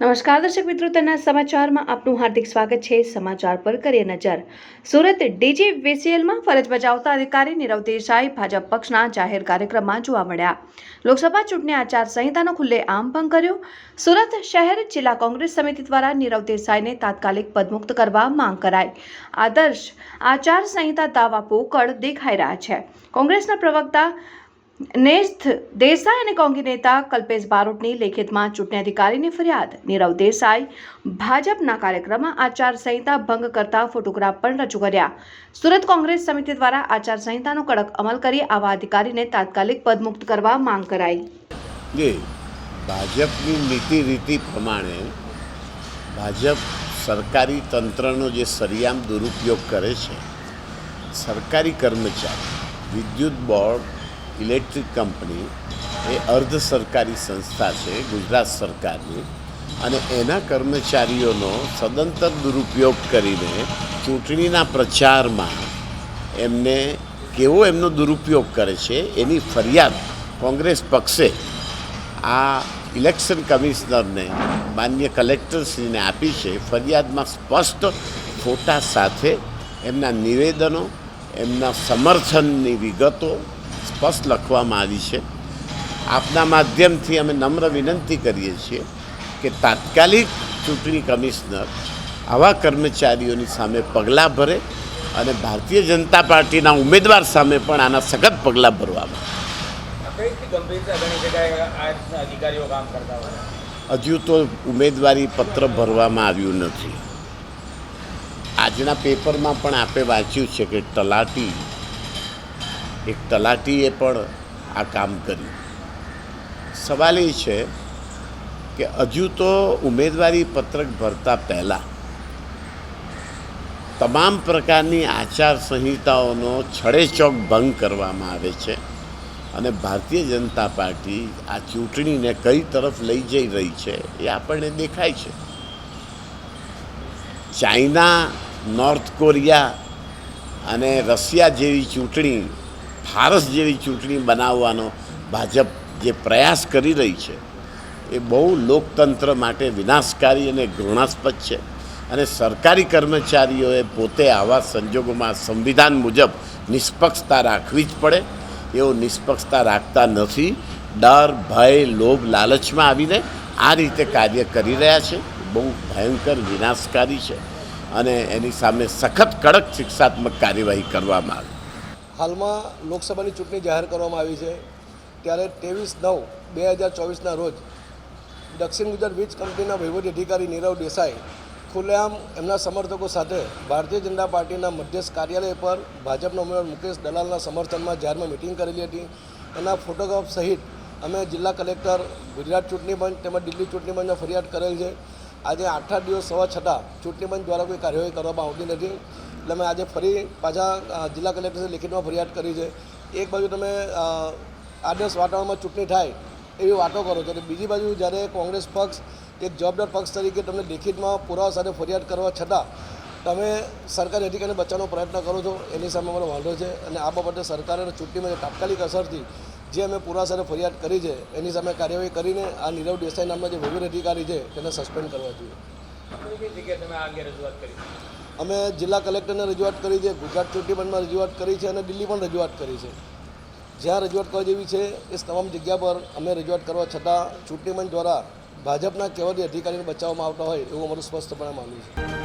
નમસ્કાર દર્શક મિત્રો, તેના સમાચારમાં આપનું હાર્દિક સ્વાગત છે. સમાચાર પર કરીએ નજર. સુરત ડીજી વીસીએલમાં ફરજ બજાવતા અધિકારી નીરવ દેસાઈ ભાજપ પક્ષના જાહેર કાર્યક્રમમાં જોવા મળ્યા. લોકસભા ચૂંટણી આચાર સંહિતાનો ખુલ્લે આમ ભંગ કર્યો. સુરત શહેર જિલ્લા કોંગ્રેસ સમિતિ દ્વારા નીરવ દેસાઈને તાત્કાલિક પદમુક્ત કરવા માંગ કરાઈ. આદર્શ આચાર સંહિતા દાવા પોકળ દેખાઈ રહ્યા છે. કોંગ્રેસના પ્રવક્તા નેસ્થ દેસાઈ અને કોંગી નેતા કલ્પેશ બારોટની લેખિતમાં ચૂંટણી અધિકારીની ફરિયાદ. નીરવ દેસાઈ ભાજપના કાર્યક્રમમાં આચારસંહિતા ભંગ કરતા ફોટોગ્રાફ પણ રજૂ કર્યા. સુરત કોંગ્રેસ સમિતિ દ્વારા આચાર સંહિતાનો કડક અમલ કરી આવા અધિકારીને તાત્કાલિક પદમુક્ત કરવા માંગ કરાઈ. જે ભાજપની નીતિ રીતિ પ્રમાણે ભાજપ સરકારી તંત્રનો જે સરિયામ દુરુપયોગ કરે છે, સરકારી કર્મચારી, વિદ્યુત બોર્ડ ઇલેક્ટ્રિક કંપની એ અર્ધ સરકારી સંસ્થા છે, ગુજરાત સરકારની, અને એના કર્મચારીઓનો સદંતર દુરુપયોગ કરીને ચૂંટણીના પ્રચારમાં એમને કેવો એમનો દુરુપયોગ કરે છે એની ફરિયાદ કોંગ્રેસ પક્ષે આ ઇલેક્શન કમિશનરને, માન્ય કલેક્ટરશ્રીને આપી છે. ફરિયાદમાં સ્પષ્ટ ફોટા સાથે એમના નિવેદનો, એમના સમર્થનની વિગતો સ્પષ્ટ લખવામાં આવી છે. આપના માધ્યમથી અમે નમ્ર વિનંતી કરીએ છીએ કે તાત્કાલિક ચૂંટણી કમિશનર આવા કર્મચારીઓની સામે પગલાં ભરે અને ભારતીય જનતા પાર્ટીના ઉમેદવાર સામે પણ આના સખત પગલાં ભરવામાં હજુ તો ઉમેદવારી પત્ર ભરવામાં આવ્યું નથી. આજના પેપરમાં પણ આપે વાંચ્યું છે કે તલાટી એક તલાટીએ પણ આ કામ કર્યું. સવાલ એ છે કે હજુ તો ઉમેદવારી પત્રક ભરતા પહેલાં તમામ પ્રકારની આચારસંહિતાઓનો છડેચોક ભંગ કરવામાં આવે છે અને ભારતીય જનતા પાર્ટી આ ચૂંટણીને કઈ તરફ લઈ જઈ રહી છે એ આપણને દેખાય છે. ચાઇના, નોર્થ કોરિયા અને રશિયા જેવી ચૂંટણી ફારસ જેવી ચૂંટણી બનાવવાનો ભાજપ જે પ્રયાસ કરી રહી છે, એ બહુ લોકતંત્ર માટે વિનાશકારી અને ઘૃણાસ્પદ છે. અને સરકારી કર્મચારીઓએ પોતે આવા સંજોગોમાં સંવિધાન મુજબ નિષ્પક્ષતા રાખવી જ પડે. એવો નિષ્પક્ષતા રાખતા નથી. ડર, ભય, લોભ, લાલચમાં આવીને આ રીતે કાર્ય કરી રહ્યા છે. બહુ ભયંકર, વિનાશકારી છે. અને એની સામે સખત કડક શિક્ષાત્મક કાર્યવાહી કરવામાં આવે. હાલમાં લોકસભાની ચૂંટણી જાહેર કરવામાં આવી છે. ત્યારે ત્રેવીસ નવ બે હજાર ચોવીસના રોજ દક્ષિણ ગુજરાત વીજ કંપનીના વહીવટી અધિકારી નીરવ દેસાઈ ખુલ્લેઆમ એમના સમર્થકો સાથે ભારતીય જનતા પાર્ટીના મધ્યસ્થ કાર્યાલય પર ભાજપના ઉમેદવાર મુકેશ દલાલના સમર્થનમાં જાહેરમાં મિટિંગ કરેલી હતી. એના ફોટોગ્રાફ સહિત અમે જિલ્લા કલેક્ટર, ગુજરાત ચૂંટણી પંચ તેમજ દિલ્હી ચૂંટણી પંચમાં ફરિયાદ કરેલ છે. આજે આઠ આઠ દિવસ સવા છતાં ચૂંટણી પંચ દ્વારા કોઈ કાર્યવાહી કરવામાં આવતી નથી. એટલે અમે આજે ફરી પાછા જિલ્લા કલેક્ટરને લેખિતમાં ફરિયાદ કરી છે. એક બાજુ તમે આદર્શ વાતાવરણમાં ચૂંટણી થાય એવી વાતો કરો છો અને બીજી બાજુ જ્યારે કોંગ્રેસ પક્ષ, એક જવાબદાર પક્ષ તરીકે તમને લેખિતમાં પુરાવા સાથે ફરિયાદ કરવા છતાં તમે સરકારી અધિકારીને બચાવવાનો પ્રયત્ન કરો છો, એની સામે મને વાંધો છે અને આ બાબતે સરકારે ચૂંટણીમાં તાત્કાલિક અસરથી જે અમે પુરાવા સાથે ફરિયાદ કરી છે, એની સામે કાર્યવાહી કરીને આ નીરવ દેસાઈ નામના જે વહીવટ અધિકારી છે, તેને સસ્પેન્ડ કરવા જોઈએ. અમે જિલ્લા કલેક્ટરને રજૂઆત કરી છે, ગુજરાત ચૂંટણીપંચમાં રજૂઆત કરી છે અને દિલ્હી પણ રજૂઆત કરી છે. જ્યાં રજૂઆત કરવા જેવી છે, એ તમામ જગ્યા પર અમે રજૂઆત કરવા છતાં ચૂંટણી દ્વારા ભાજપના કહેવાથી અધિકારીને બચાવવામાં આવતા હોય એવું અમારું સ્પષ્ટપણે માનવું છે.